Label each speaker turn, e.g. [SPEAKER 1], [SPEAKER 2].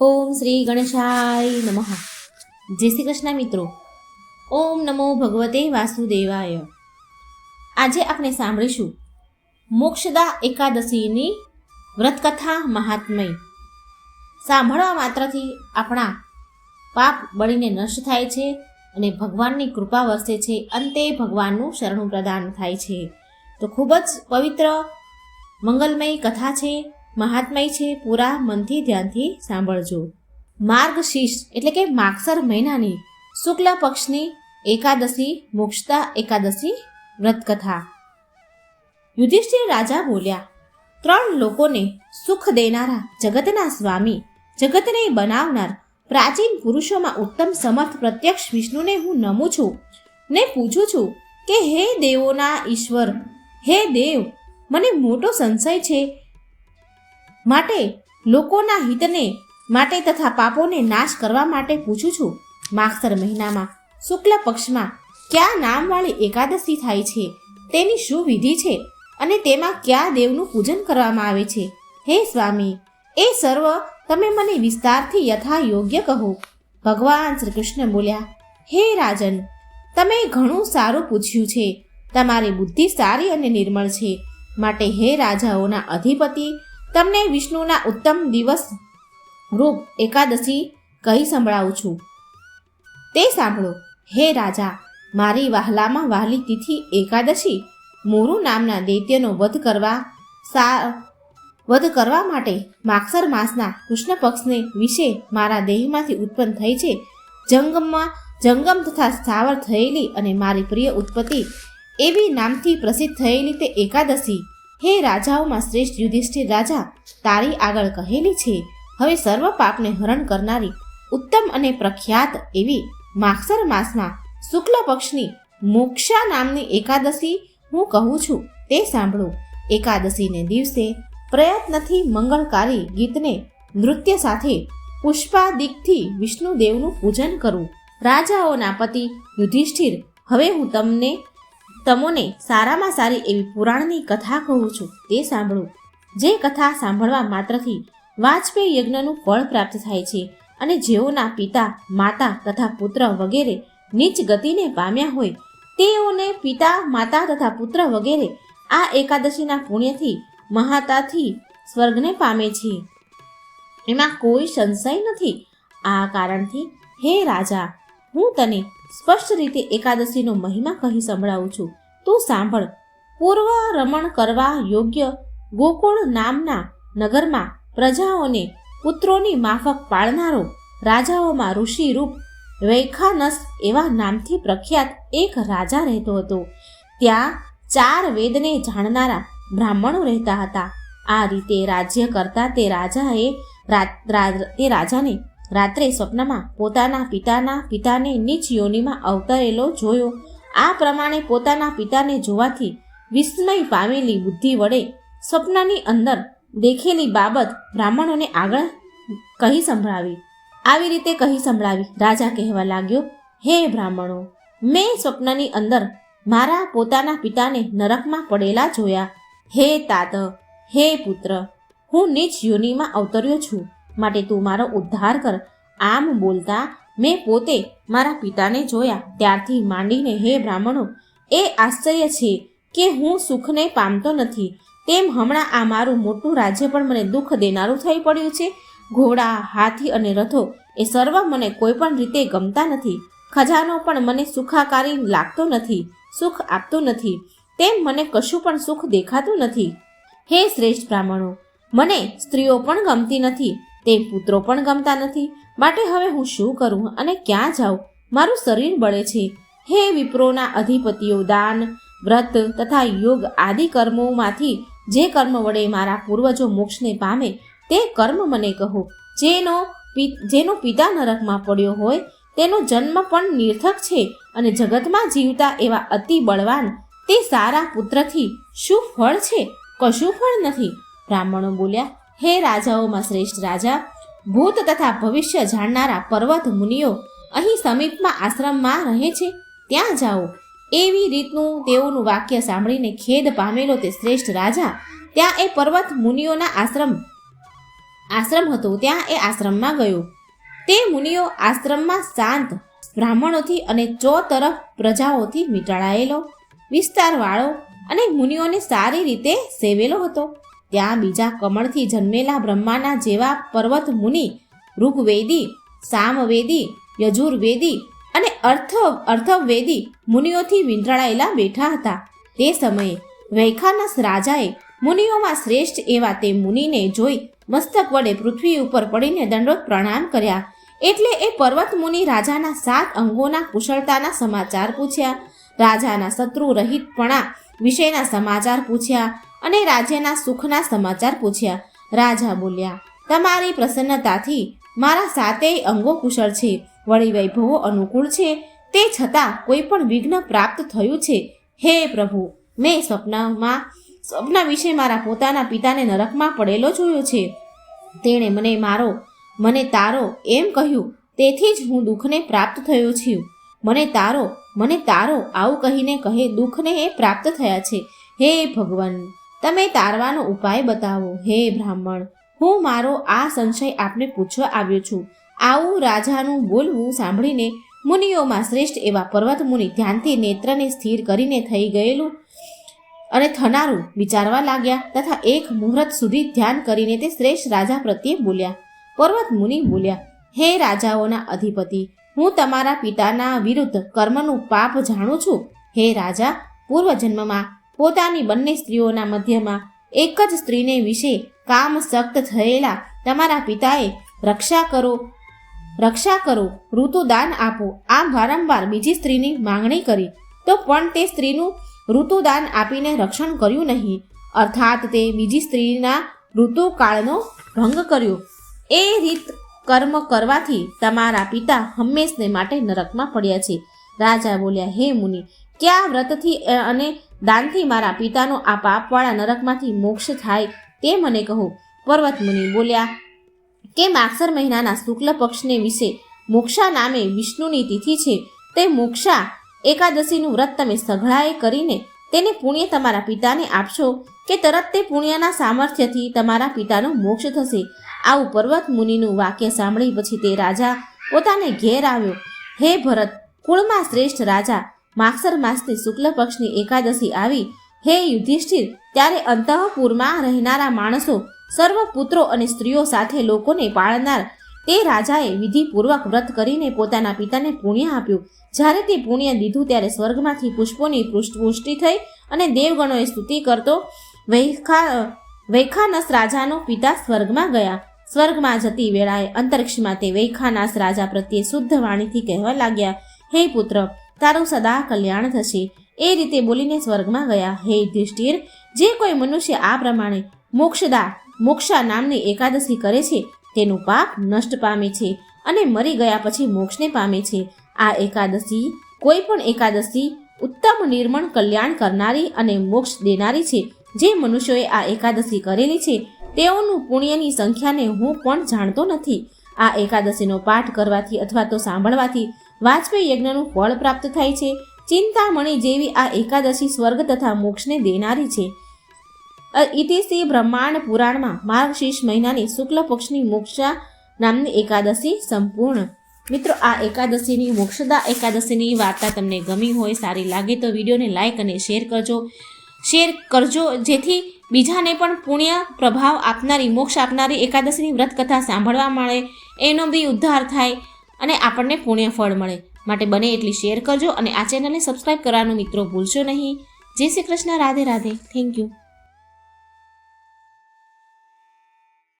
[SPEAKER 1] ઓમ શ્રી ગણેશાય નમઃ. જય શ્રી કૃષ્ણ મિત્રો. ઓમ નમો ભગવતે વાસુદેવાય. આજે આપણે સાંભળીશું મોક્ષદા એકાદશીની વ્રતકથા મહાત્મય. સાંભળવા માત્રથી આપણા પાપ બળીને નષ્ટ થાય છે અને ભગવાનની કૃપા વરસે છે. અંતે ભગવાનનું શરણું પ્રદાન થાય છે. તો ખૂબ જ પવિત્ર, મંગલમય કથા છે. મહાત્મય છે, પૂરા મનથી ધ્યાનથી સાંભળજો. માર્ગશીર્ષ એટલે કે માગસર મહિનાની શુક્લ પક્ષની એકાદશી મોક્ષતા એકાદશી વ્રતકથા. યુધિષ્ઠિર રાજા બોલ્યા, ત્રણ લોકોને સુખ દેનારા જગતના સ્વામી, જગતને બનાવનાર પ્રાચીન પુરુષોમાં ઉત્તમ સમર્થ પ્રત્યક્ષ વિષ્ણુને હું નમું છું. ને પૂછું છું કે, હે દેવોના ઈશ્વર, હે દેવ, મને મોટો સંશય છે માટે લોકોના હિતને માટે તથા પાપોને નાશ કરવા માટે પૂછું છું. માગસર મહિનામાં શુક્લ પક્ષમાં કયા નામવાળી એકાદશી થાય છે? તેની શું વિધિ છે? અને તેમાં કયા દેવનું પૂજન કરવામાં આવે છે? હે સ્વામી, એ સર્વ તમે મને વિસ્તારથી યથા યોગ્ય કહો. ભગવાન શ્રી કૃષ્ણ બોલ્યા, હે રાજન, તમે ઘણું સારું પૂછ્યું છે. તમારી બુદ્ધિ સારી અને નિર્મળ છે. માટે હે રાજાઓના અધિપતિ તમને વિષ્ણુના ઉત્તમ દિવસ રૂપ એકાદશી કહી સંભળાવું છું. તે સાંભળો. હે રાજા, મારી વહાલામાં વહાલી તિથિ એકાદશી. મોરુ નામના દૈત્યનો વધ કરવા સા, વધ કરવા માટે માગસર માસના કૃષ્ણ પક્ષને વિશે મારા દેહમાંથી ઉત્પન્ન થઈ છે. જંગમમાં, જંગમ તથા સ્થાવર થયેલી અને મારી પ્રિય ઉત્પત્તિ એવી નામથી પ્રસિદ્ધ થયેલી તે એકાદશી. હે રાજાઓમાં શ્રેષ્ઠ યુધિષ્ઠિર રાજા, તારી આગળ કહેલી છે. હવે સર્વ પાપને હરણ કરનારી ઉત્તમ અને પ્રખ્યાત એવી માગસર માસમાં શુક્લ પક્ષની મોક્ષા નામની એકાદશી હું કહું છું. તે સાંભળો. એકાદશીને દિવસે પ્રયત્નથી મંગળકારી ગીતને નૃત્ય સાથે પુષ્પાદિકથી વિષ્ણુદેવનું પૂજન કરું. રાજાઓના પતિ યુધિષ્ઠિર, હવે હું તમને તમોને સારામાં સારી એવી પુરાણની કથા કહું છું, તે સાંભળો. જે કથા સાંભળવા માત્રથી વાજપેયી યજ્ઞનું ફળ પ્રાપ્ત થાય છે અને જેઓના પિતા, માતા તથા પુત્ર વગેરે નીચ ગતિને પામ્યા હોય, તેઓને પિતા, માતા તથા પુત્ર વગેરે આ એકાદશીના પુણ્યથી, મહાતાથી સ્વર્ગને પામે છે. એમાં કોઈ સંશય નથી. આ કારણથી હે રાજા હું તને સ્પષ્ટ રીતે એકાદશીનો મહિમા કહી સંભળાવું છું. તું સાંભળ. પૂર્વ રમણ કરવા યોગ્ય ગોકુળ નામના નગરમાં પ્રજાઓને પુત્રોની માફક પાળનારો રાજાઓમાં ઋષિ રૂપ વૈખાનસ એવા નામથી પ્રખ્યાત એક રાજા રહેતો હતો. ત્યાં ચાર વેદને જાણનારા બ્રાહ્મણો રહેતા હતા. આ રીતે રાજ્ય કરતા તે રાજાએ તે રાજાને રાત્રે સ્વપ્નમાં પોતાના પિતાના પિતાને નીચ યોનિમાં અવતરેલો જોયો. આ પ્રમાણે પોતાના પિતાને જોવાથી વિસ્મય પામેલી બુદ્ધિ વડે સ્વપ્નની અંદર દેખેલી બાબત બ્રાહ્મણોને આગળ કહી સંભળાવી. આવી રીતે કહી સંભળાવી રાજા કહેવા લાગ્યો, હે બ્રાહ્મણો, મેં સ્વપ્નની અંદર મારા પોતાના પિતાને નરકમાં પડેલા જોયા. હે તાત, હે પુત્ર, હું નીચ યોનિમાં અવતર્યો છું. માટે તું મારો ઉદ્ધાર કર. આમ બોલતા મેં પોતે મારા પિતાને જોયા. ત્યારથી માંડીને હે બ્રાહ્મણો, એ આશ્ચર્ય છે કે હું સુખને પામતો નથી. તેમ હમણાં આ મારું મોટું રાજ્ય પણ મને દુઃખ દેનારું થઈ પડ્યું છે. ઘોડા, હાથી અને રથો એ સર્વ મને કોઈ પણ રીતે ગમતા નથી. ખજાનો પણ મને સુખાકારી લાગતો નથી, સુખ આપતો નથી. તેમ મને કશું પણ સુખ દેખાતું નથી. હે શ્રેષ્ઠ બ્રાહ્મણો, મને સ્ત્રીઓ પણ ગમતી નથી. તેમ પુત્રો પણ ગમતા નથી. માટે હવે હું શું કરું અને ક્યાં જાઉં? મારું શરીર બળે છે. હે વિપ્રોના અધિપતિઓ, દાન, વ્રત તથા યોગ આદિ કર્મોમાંથી જે કર્મ વડે મારા પૂર્વજો મોક્ષને પામે તે કર્મ મને કહો. જેનો જેનો પિતા નરકમાં પડ્યો હોય, તેનો જન્મ પણ નિર્થક છે અને જગતમાં જીવતા એવા અતિ બળવાન તે સારા પુત્રથી શું ફળ છે? કશું ફળ નથી. બ્રાહ્મણો બોલ્યા હે રાજાઓમાં શ્રેષ્ઠ રાજા, ભૂત તથા ભવિષ્ય જાણનારા પર્વત મુનિઓ અહીં સમીપમાં આશ્રમમાં રહે છે. ત્યાં જાઓ. એવી રીતનું તેઓનું વાક્ય સાંભળીને ખેદ પામેલો તે શ્રેષ્ઠ રાજા. ત્યાં એ પર્વત મુનિઓના આશ્રમ આશ્રમ હતો. ત્યાં એ આશ્રમમાં ગયો. તે મુનિઓ આશ્રમમાં શાંત, બ્રાહ્મણોથી અને ચો તરફ પ્રજાઓથી મીટાળાયેલો વિસ્તારવાળો અને મુનિઓને સારી રીતે સેવેલો હતો. ત્યાં બીજા કમળથી જન્મેલા બ્રહ્માના જેવા પર્વત મુનિ ઋગ્વેદી, સામવેદી, યજુર્વેદી અને અર્થ, અર્થવેદી મુનિઓથી વીંટળાયેલા બેઠા હતા. તે સમયે વૈખાનસ રાજાએ મુનિઓમાં શ્રેષ્ઠ એવા તે મુનિને જોઈ મસ્તક વડે પૃથ્વી ઉપર પડીને દંડોત પ્રણામ કર્યા. એટલે એ પર્વત મુનિ રાજાના સાત અંગોના કુશળતાના સમાચાર પૂછ્યા. રાજાના શત્રુ રહિતપણા વિશેના સમાચાર પૂછ્યા. અને રાજ્યના સુખના સમાચાર પૂછ્યા. રાજા બોલ્યા, તમારી પ્રસન્નતાથી મારા સાતેય અંગો કુશળ છે. વળી વૈભવો અનુકૂળ છે. તે છતાં કોઈ પણ વિઘ્ન પ્રાપ્ત થયું છે. હે પ્રભુ, મેં સ્વપ્નમાં, સ્વપ્ન વિશે મારા પોતાના પિતાને નરકમાં પડેલો જોયો છે. તેણે મને મારો, મને તારો એમ કહ્યું. તેથી જ હું દુઃખને પ્રાપ્ત થયો છું. મને તારો મને તારો આવું કહીને કહે દુઃખને એ પ્રાપ્ત થયા છે. હે ભગવાન તમે તારવાનો ઉપાય બતાવો. હે બ્રાહ્મણ, હું મારો આ સંશય આપને પૂછવા આવ્યો છું. આવું રાજાનું બોલવું સાંભળીને મુનિઓમાં શ્રેષ્ઠ એવા પર્વત મુનિ ધ્યાનથી નેત્રને સ્થિર કરીને થઈ ગયેલું અને થનારું વિચારવા લાગ્યા તથા એક મુહૂર્ત સુધી ધ્યાન કરીને તે શ્રેષ્ઠ રાજા પ્રત્યે બોલ્યા. પર્વત મુનિ બોલ્યા, હે રાજાઓના અધિપતિ, હું તમારા પિતાના વિરુદ્ધ કર્મનું પાપ જાણું છું. હે રાજા, પૂર્વજન્મમાં પોતાની બંને સ્ત્રીઓના મધ્યમાં એક જ સ્ત્રીને વિશે કામ સખ્ત થયેલા તમારા પિતાએ રક્ષા કરો રક્ષા કરો ઋતુદાન આપો. આમ વારંવાર બીજી સ્ત્રીની માંગણી કરી. તો પણ તે સ્ત્રીનું ઋતુદાન આપીને રક્ષણ કર્યું નહીં. અર્થાત તે બીજી સ્ત્રીના ઋતુકાળનો ભંગ કર્યો. એ રીત કર્મ કરવાથી તમારા પિતા હંમેશને માટે નરકમાં પડ્યા છે. રાજા બોલ્યા, હે મુનિ, ક્યાં વ્રતથી અને દાનથી મારા પિતાનો આ પાપવાળા નરકમાંથી મોક્ષ થાય તે મને કહો. પર્વત મુનિ બોલ્યા કે માગસર મહિનાના શુક્લ પક્ષને વિશે મોક્ષા નામે વિષ્ણુની તિથિ છે? તે મોક્ષા એકાદશીનું વ્રત તમે સઘળાએ કરીને તેને પુણ્ય તમારા પિતાને આપશો કે તરત તે પુણ્યના સામર્થ્યથી તમારા પિતાનો મોક્ષ થશે? આવું પર્વત મુનિનું વાક્ય સાંભળી પછી તે રાજા પોતાને ઘેર આવ્યો. હે ભરત, કુળમાં શ્રેષ્ઠ રાજા માગસર માસની શુક્લ પક્ષની એકાદશી આવી. હે યુધિષ્ઠિર, ત્યારે અંતઃપુરમાં રહેનારા માણસો, સર્વ પુત્રો અને સ્ત્રીઓ સાથે લોકોને પાળનાર, તે રાજાએ વિધિપૂર્વક વ્રત કરીને પોતાના પિતાને પુણ્ય આપ્યું. જ્યારે તે પુણ્ય દીધું ત્યારે સ્વર્ગમાંથી પુષ્પોની પુષ્ટિ થઈ અને દેવગણોએ સ્તુતિ કરતો વૈખા, વૈખાનસ રાજાનો પિતા સ્વર્ગમાં ગયા. સ્વર્ગમાં જતી વેળાએ અંતરિક્ષમાં તે વૈખાનાસ રાજા પ્રત્યે શુદ્ધ વાણીથી કહેવા લાગ્યા, હે પુત્ર તારું સદા કલ્યાણ થશે. એ રીતે બોલીને સ્વર્ગમાં ગયા. હે યુધિષ્ઠિર, જે કોઈ મનુષ્ય આ પ્રમાણે મોક્ષદા, મોક્ષા નામની એકાદશી કરે છે, તેનું પાપ નષ્ટ પામે છે અને મરી ગયા પછી મોક્ષને પામે છે. આ એકાદશી કોઈ પણ એકાદશી ઉત્તમ નિર્મળ કલ્યાણ કરનારી અને મોક્ષ દેનારી છે. જે મનુષ્યોએ આ એકાદશી કરેલી છે, તેઓનું પુણ્યની સંખ્યાને હું પણ જાણતો નથી. આ એકાદશીનો પાઠ કરવાથી અથવા તો સાંભળવાથી વાજપેયી યજ્ઞનું ફળ પ્રાપ્ત થાય છે. ચિંતામણી જેવી આ એકાદશી સ્વર્ગ તથા મોક્ષને દેનારી છે. ઇતિશ્રી બ્રહ્માંડ પુરાણમાં માર્ગશીર્ષ મહિનાની શુક્લ પક્ષની મોક્ષા નામની એકાદશી સંપૂર્ણ. મિત્રો, આ એકાદશીની મોક્ષદા એકાદશીની વાર્તા તમને ગમી હોય, સારી લાગે તો વિડીયોને લાઇક અને શેર કરજો. શેર કરજો, જેથી બીજાને પણ પુણ્ય પ્રભાવ આપનારી, મોક્ષ આપનારી એકાદશીની વ્રત કથા સાંભળવા મળે. એનો બી ઉદ્ધાર થાય. અને આપણને પુણ્ય ફળ મળે. માટે બને એટલી શેર કરજો અને આ ચેનલને સબસ્ક્રાઈબ કરવાનું મિત્રો ભૂલશો નહીં. જય શ્રી કૃષ્ણ, રાધે રાધે. Thank you